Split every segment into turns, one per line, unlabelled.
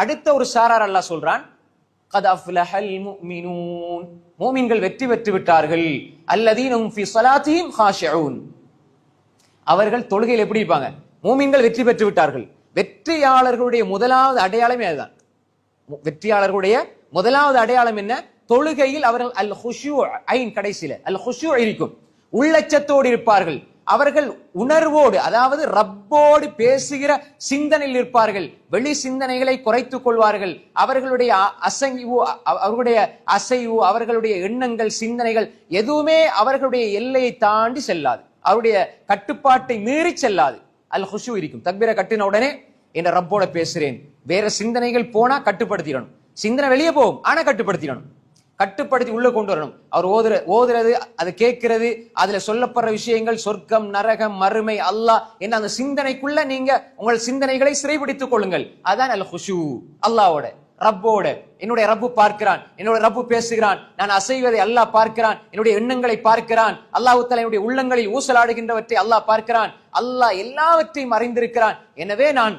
அடுத்த ஒரு சாரார் அல்லாஹ் சொல்றான் மூமின்கள் வெற்றி பெற்று விட்டார்கள். அல்லதீனும் அவர்கள் தொழுகையில் எப்படி இருப்பாங்க? மூமின்கள் வெற்றி பெற்று விட்டார்கள். வெற்றியாளர்களுடைய முதலாவது அடையாளமே அதுதான். வெற்றியாளர்களுடைய முதலாவது அடையாளம் என்ன? தொழுகையில் அவர்கள் அல் ஹுஷு ஐன் கடைசியில அல் ஹுஷு இருக்கும். உள்ளச்சத்தோடு இருப்பார்கள். அவர்கள் உணர்வோடு அதாவது ரப்போடு பேசுகிற சிந்தனையில் இருப்பார்கள். வெளி சிந்தனைகளை குறைத்துக் கொள்வார்கள். அவர்களுடைய அ- அசைவு அவர்களுடைய அசைவு அவர்களுடைய எண்ணங்கள் சிந்தனைகள் எதுவுமே அவர்களுடைய எல்லையை தாண்டி செல்லாது. அவருடைய கட்டுப்பாட்டை மீறி செல்லாது. அல் ஹுஷு இருக்கும். தக்பீரை கட்டின உடனே என்ன ரப்போட பேசுறேன்? வேற சிந்தனைகள் போனா கட்டுப்படுத்திடணும். சிந்தனை வெளியே போகும் ஆனா கட்டுப்படுத்திடணும். கட்டுப்படுத்தி உள்ள கொண்டு வரணும். அவர் ஓதுற ஓதுறது அது கேட்கிறது அதுல சொல்லப்படுற விஷயங்கள் சொர்க்கம் நரகம் மறுமை அல்லாஹ் என்ன அந்த சிந்தனைக்குள்ள நீங்க உங்கள் சிந்தனைகளை சிறைபிடித்துக் கொள்ளுங்கள். அதான் அல் ஹுஷு. அல்லாவோட ரப்போட. என்னுடைய ரப்பு பார்க்கிறான் என்னோட ரப்பு பேசுகிறான் நான் அசைவதை அல்லாஹ் பார்க்கிறான் என்னுடைய எண்ணங்களை பார்க்கிறான் அல்லாஹ் தலா என்னுடைய உள்ளங்களில் ஊசலாடுகின்றவற்றை அல்லாஹ் பார்க்கிறான் அல்லாஹ் எல்லாவற்றையும் அறிந்திருக்கிறான். எனவே நான்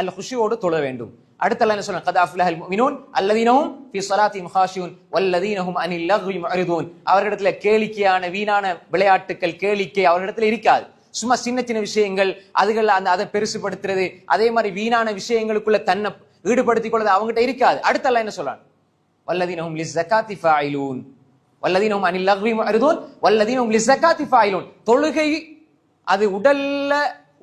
அல் ஹுஷுவோடு தொழ வேண்டும். அடுத்த என்ன சொல்றாங்க கதா அஃப்லஹல் முஃமினூன் அல்லதீனஹும் ஃபீ ஸலாத்திஹிம் ஹாஷியூன் வல்லதீனஹும் அனில் லஹ்வி முஅரிதூன் அவர்களிடத்துல கேளிக்கையான வீணான விளையாட்டுக்கள் கேளிக்கை அவர்களிடத்துல இருக்காது. சும்மா சின்ன சின்ன விஷயங்கள் அதுகள் அந்த அதை பெருசுபடுத்துறது அதே மாதிரி வீணான விஷயங்களுக்குள்ள தன்னை ஈடுபடுத்திக் கொள்வது அவங்ககிட்ட இருக்காது. அடுத்த என்ன சொல்றான் வல்லதீனஹும் லிஸ்ஸகாத்தி ஃபாயிலூன் வல்லதீனஹும் அனில் லஹ்வி முஅரிதூன் வல்லதீனஹும் லிஸ்ஸகாத்தி ஃபாயிலூன் தொழுகை அது உடல்ல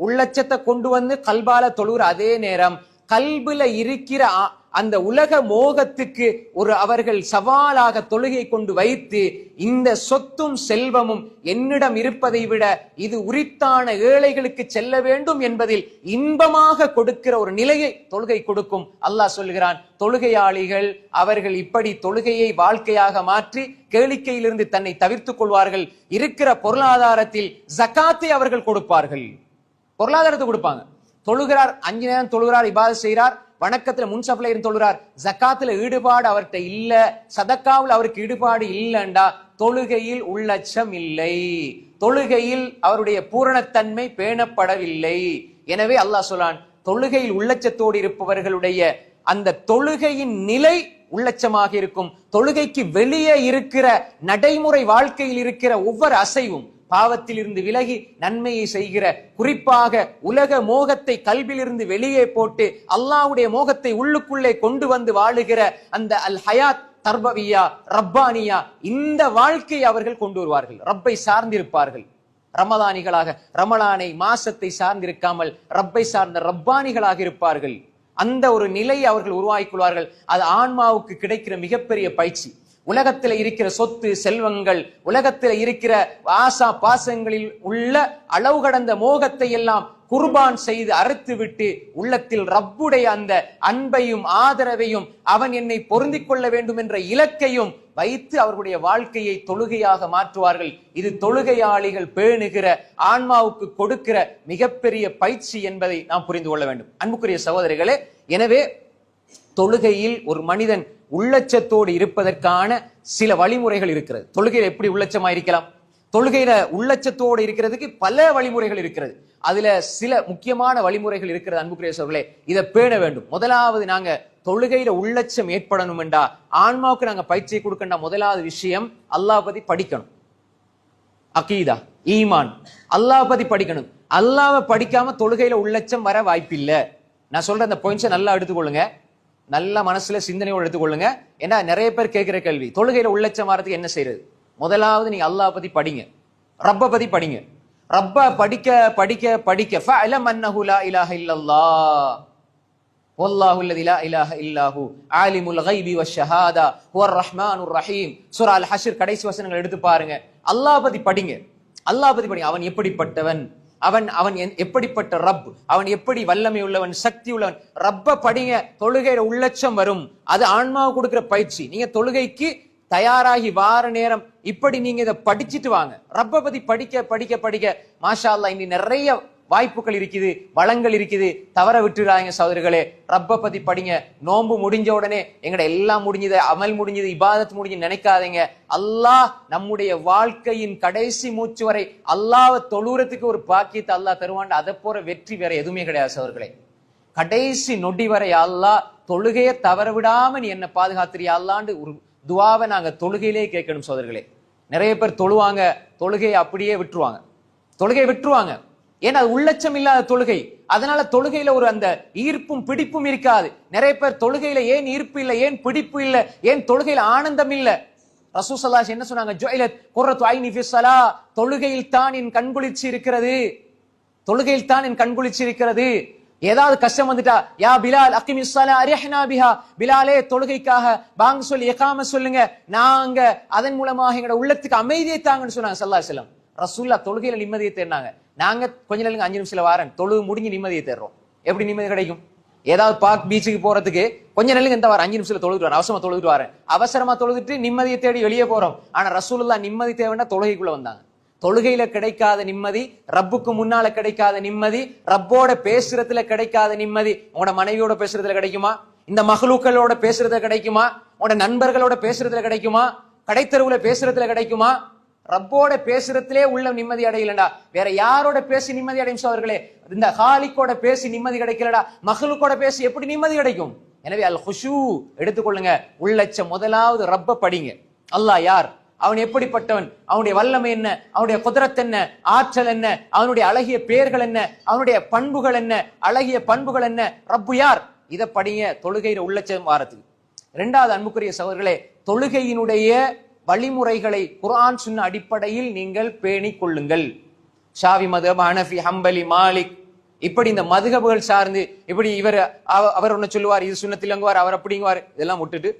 உள்ளச்சத்தை கொண்டு வந்து கல்பால தொழுகிற அதே நேரம் கல்புல இருக்கிற அ- அந்த உலக மோகத்துக்கு ஒரு அவர்கள் சவாலாக தொழுகை கொண்டு வைத்து இந்த சொத்தும் செல்வமும் என்னிடம் இருப்பதை விட இது உரித்தான ஏழைகளுக்கு செல்ல வேண்டும் என்பதில் இன்பமாக கொடுக்கிற ஒரு நிலையை தொழுகை கொடுக்கும். அல்லாஹ் சொல்கிறான் தொழுகையாளிகள் அவர்கள் இப்படி தொழுகையை வாழ்க்கையாக மாற்றி கேளிக்கையிலிருந்து தன்னை தவிர்த்துக் கொள்வார்கள். இருக்கிற பொருளாதாரத்தில் ஜகாத்தை அவர்கள் கொடுப்பார்கள். பொருளாதாரத்தை கொடுப்பாங்க. தொழுகிறார் அஞ்சு நேரம் தொழுகிறார் இபாத செய்கிறார் வணக்கத்துல முன்சப்ல இருந்து தொழுகிறார். ஜக்காத்துல ஈடுபாடு அவர்கிட்ட இல்ல. சதக்காவில் அவருக்கு ஈடுபாடு இல்லைண்டா. தொழுகையில் உள்ளச்சம் இல்லை. தொழுகையில் அவருடைய பூரணத்தன்மை பேணப்படவில்லை. எனவே அல்லாஹ் சொல்லான் தொழுகையில் உள்ளச்சத்தோடு இருப்பவர்களுடைய அந்த தொழுகையின் நிலை உள்ளச்சமாக இருக்கும். தொழுகைக்கு வெளியே இருக்கிற நடைமுறை வாழ்க்கையில் இருக்கிற ஒவ்வொரு அசைவும் பாவத்தில் இருந்து விலகி நன்மையை செய்கிற குறிப்பாக உலக மோகத்தை கல்வியிலிருந்து வெளியே போட்டு அல்லாவுடைய மோகத்தை உள்ளுக்குள்ளே கொண்டு வந்து வாழுகிற அந்த அல் ஹயாத் தர்பவியா ரப்பானியா இந்த வாழ்க்கையை அவர்கள் கொண்டு வருவார்கள். ரப்பை சார்ந்திருப்பார்கள். ரமதானிகளாக ரமலானை மாசத்தை சார்ந்திருக்காமல் ரப்பை சார்ந்த ரப்பானிகளாக இருப்பார்கள். அந்த ஒரு நிலையை அவர்கள் உருவாக்கிக் கொள்வார்கள். அது ஆன்மாவுக்கு கிடைக்கிற மிகப்பெரிய பயிற்சி. உலகத்தில் இருக்கிற சொத்து செல்வங்கள் உலகத்தில் இருக்கிற ஆசா பாசங்களில் உள்ள அளவு கடந்த மோகத்தை எல்லாம் குர்பான் செய்து அறுத்து விட்டு உள்ளத்தில் ரப்புடைய அந்த அன்பையும் ஆதரவையும் அவன் என்னை பொருந்திக் கொள்ள வேண்டும் என்ற இலக்கையும் வைத்து அவர்களுடைய வாழ்க்கையை தொழுகையாக மாற்றுவார்கள். இது தொழுகையாளிகள் பேணுகிற ஆன்மாவுக்கு கொடுக்கிற மிகப்பெரிய பயிற்சி என்பதை நாம் புரிந்து கொள்ள வேண்டும். அன்புக்குரிய சகோதரிகளே எனவே தொழுகையில் ஒரு மனிதன் உள்ளச்சத்தோடு இருப்பதற்கான சில வழிமுறைகள் இருக்கிறது. தொழுகையில் எப்படி உள்ளச்சமா இருக்கலாம்? தொழுகையில உள்ளச்சத்தோடு இருக்கிறதுக்கு பல வழிமுறைகள் இருக்கிறது. அதுல சில முக்கியமான வழிமுறைகள் இருக்கிறது அன்புக்குரியவர்களே. இதை பேண வேண்டும். முதலாவது நாங்க தொழுகையில உள்ளச்சம் ஏற்படணும் என்றா ஆன்மாவுக்கு நாங்க பயிற்சியை கொடுக்கண்டா முதலாவது விஷயம் அல்லாஹ் பத்தி படிக்கணும். அகீதா ஈமான். அல்லாஹ் பத்தி படிக்கணும். அல்லாவை படிக்காம தொழுகையில உள்ளச்சம் வர வாய்ப்பில்லை. நான் சொல்ற அந்த பாயிண்ட்ஸை நல்லா எடுத்துக்கொள்ளுங்க. நல்ல மனசுல சிந்தனையோடு எடுத்துக்கொள்ளுங்க ஏன்னா நிறைய பேர் கேட்கிற கேள்வி தொழுகையில உள்ளச்சம் வரதுக்கு என்ன செய்யறது முதலாவது நீங்க அல்லாஹ் பத்தி படிங்க ரப்ப பத்தி படிங்க ரப்ப படிக்க படிக்க படிக்க ஃபஅலம் அன்னஹு லா இலாஹ இல்லல்லாஹ் والله الذي لا اله الا هو عالم الغيب والشهاده هو الرحمن الرحيم சூரா அல் ஹஷ்ர் கடைசி வசனங்கள் எடுத்து பாருங்க அல்லாஹ் பத்தி படிங்க அல்லாஹ் பத்தி படிங்க அவன் எப்படிப்பட்டவன் அவன் அவன் என்- எப்படிப்பட்ட ரப்? அவன் எப்படி வல்லமை உள்ளவன் சக்தி உள்ளவன்? ரப்ப படிங்க தொழுகையில உள்ளச்சம் வரும். அது ஆன்மாவை கொடுக்கிற பயிற்சி. நீங்க தொழுகைக்கு தயாராகி வார நேரம் இப்படி நீங்க இதை படிச்சிட்டு வாங்க. ரப்ப பத்தி படிக்க படிக்க படிக்க. மாஷா அல்லாஹ் இனி நிறைய வாய்ப்புகள் இருக்குது வளங்கள் இருக்குது. தவற விட்டுறாங்க சகோதரர்களே. ரப்ப பத்தி படிங்க. நோன்பு முடிஞ்ச உடனே எங்கட எல்லாம் முடிஞ்சது அமல் முடிஞ்சது இபாதத் முடிஞ்சு நினைக்காதீங்க. அல்லாஹ் நம்முடைய வாழ்க்கையின் கடைசி மூச்சு வரை அல்லாஹ் தொழுறதுக்கு ஒரு பாக்கியத்தை அல்லாஹ் தருவான் அதை போற வெற்றி வேற எதுவுமே கிடையாது சகோதரர்களே. கடைசி நொடி வரை அல்லாஹ் தொழுகையை தவற விடாம நீ என்ன பாதுகாத்துறியா? அல்லாண்டு ஒரு துவாவை நாங்க தொழுகையிலே கேட்கணும் சோதர்களே நிறைய பேர் தொழுவாங்க தொழுகையை அப்படியே விட்டுருவாங்க. தொழுகையை விட்டுருவாங்க. ஏன்னா அது உள்ளச்சம் இல்லாத தொழுகை. அதனால தொழுகையில ஒரு அந்த ஈர்ப்பும் பிடிப்பும் இருக்காது. நிறைய பேர் தொழுகையில ஏன் ஈர்ப்பு இல்லை ஏன் பிடிப்பு இல்லை ஏன் தொழுகையில ஆனந்தம் இல்லை? ரசூசல்லாஸ் என்ன சொன்னாங்க? ஜொய்லத் குர்ரத்து ஐனி ஃபி தொழுகையில் தான் என் கண்குளிர்ச்சி இருக்கிறது. தொழுகையில் தான் என் கண்குளிர்ச்சி இருக்கிறது. ஏதாவது கஷ்டம் வந்துட்டா யா பிலால் அக்கிமி ஸலா அரிஹ்னா பிஹா. பிலாலே தொழுகைக்காக பாங்க சொல்லி எக்காம சொல்லுங்க. நாங்க அதன் மூலமாக எங்களோட உள்ளத்துக்கு அமைதியை தாங்கன்னு சொன்னாங்க சல்லா செல்லம் ரசூல்லா தொழுகையில நிம்மதியை தேடினாங்க. நாங்க கொஞ்ச நேரம் அஞ்சு நிமிஷத்துல வாரேன். தொழுகு முடிஞ்சு நிம்மதியை தேடுறோம். எப்படி நிம்மதி கிடைக்கும்? ஏதாவது பார்க் பீச்சுக்கு போறதுக்கு கொஞ்ச நாளுக்கு இந்த வாரம் அஞ்சு நிமிஷத்துல தொழுதுட்டு வரேன். அவசரமா தொழுதுட்டு வரேன். அவசரமா தொழுதுட்டு நிம்மதியை தேடி வெளியே போறோம். ஆனா ரசூலுல்லா நிம்மதி தேவைன்னா தொழுகைக்குள்ள வந்தாங்க. தொழுகையில கிடைக்காத நிம்மதி ரப்புக்கு முன்னால கிடைக்காத நிம்மதி ரப்போட பேசுறதுல கிடைக்காத நிம்மதி உங்களோட மனைவியோட பேசுறதுல கிடைக்குமா? இந்த மகளுக்களோட பேசுறதுல கிடைக்குமா? உங்களோட நண்பர்களோட பேசுறதுல கிடைக்குமா? கடைத்தருவுல பேசுறதுல கிடைக்குமா? ரப்போட பேசுறதுலே உள்ள நிம்மதி அடையலடா. வேற யாரோட பேசி நிம்மதி அடையும் சோதர்களே? இந்த ஹாலிக்கோட பேசி நிம்மதி கிடைக்கலடா. மகளுக்கோட பேசி எப்படி நிம்மதி கிடைக்கும்? எனவே அல் ஹுஷு எடுத்துக்கொள்ளுங்க. உள்ளச்ச முதலாவது ரப்ப படிங்க. அல்லாஹ் யார்? அவன் எப்படிப்பட்டவன்? அவனுடைய வல்லமை என்ன? அவனுடைய குதிரத் என்ன? ஆற்றல் என்ன? அவனுடைய அழகிய பெயர்கள் என்ன? அவனுடைய பண்புகள் என்ன? அழகிய பண்புகள் என்ன? ரப்பு யார்? இதை படிங்க. தொழுகையில உள்ளச்சம் வாரத்துக்கு. இரண்டாவது அன்புக்குரிய சகோதரர்களே தொழுகையினுடைய வழிமுறைகளை குரான் சொன்ன அடிப்படையில் நீங்கள் பேணிக் கொள்ளுங்கள். ஷாவி மதப் ஹனஃபி ஹம்பலி மாலிக். இப்படி இந்த மதுகபுகள் சார்ந்து இப்படி இவர் அவர் ஒன்று சொல்லுவார் இது சுண்ணத்திலங்குவார் அவர் அப்படிங்குவார் இதெல்லாம் விட்டுட்டு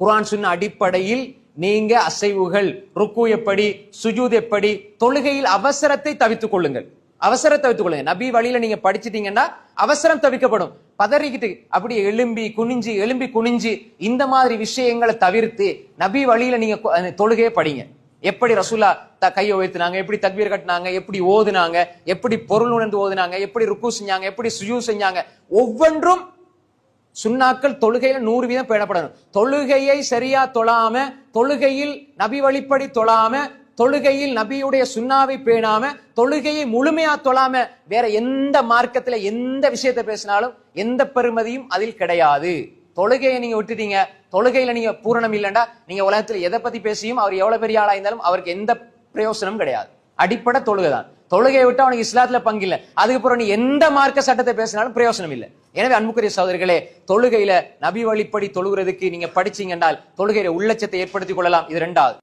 குரான் சொன்ன அடிப்படையில் நீங்க அசைவுகள் ருக்கு எப்படி சுஜூத் எப்படி தொழுகையில் அவசரத்தை தவித்துக் கொள்ளுங்கள். அவசரம் தவித்துக்கொள்ளுங்க நபி வழியில நீங்க படிச்சிட்டீங்கன்னா அவசரம் தவிக்கப்படும் பதறிக்கிட்டு அப்படி எலும்பி குனிஞ்சு எலும்பி குனிஞ்சு இந்த மாதிரி விஷயங்களை தவிர்த்து நபி வழியில நீங்க தொழுகையே தொழுகையை படிங்க. எப்படி ரசூலா த கையை உயர்த்தினாங்க எப்படி தக்பீர் கட்டினாங்க எப்படி ஓதுனாங்க எப்படி பொருள் உணர்ந்து ஓதுனாங்க எப்படி ருக்கு செஞ்சாங்க எப்படி சுயூ செஞ்சாங்க. ஒவ்வொன்றும் சுண்ணாக்கள் தொழுகையில நூறு வீதம் பேணப்படணும். தொழுகையை சரியா தொழாம தொழுகையில் நபி வழிப்படி தொழாம தொழுகையில் நபியுடைய சுண்ணாவை பேணாம தொழுகையை முழுமையா தொழாம வேற எந்த மார்க்கத்துல எந்த விஷயத்தை பேசினாலும் எந்த பெருமதியும் அதில் கிடையாது. தொழுகையை நீங்க விட்டுட்டீங்க. தொழுகையில நீங்க பூரணம் இல்லைண்டா நீங்க உலகத்துல எதை பத்தி பேசியும் அவர் எவ்வளவு பெரிய ஆளா இருந்தாலும் அவருக்கு எந்த பிரயோசனமும் கிடையாது. அடிப்படை தொழுகை தான். தொழுகையை விட்டு அவனுக்கு இஸ்லாத்துல பங்கில்லை அதுக்கப்புறம் நீ எந்த மார்க்க சட்டத்தை பேசினாலும் பிரயோசனம் இல்லை. எனவே அன்புக்குரிய சகோதரர்களே தொழுகையில நபி வழிப்படி தொழுகிறதுக்கு நீங்க படிச்சீங்கன்னால் தொழுகையில உள்ளச்சத்தை ஏற்படுத்திக் கொள்ளலாம். இது ரெண்டாவது.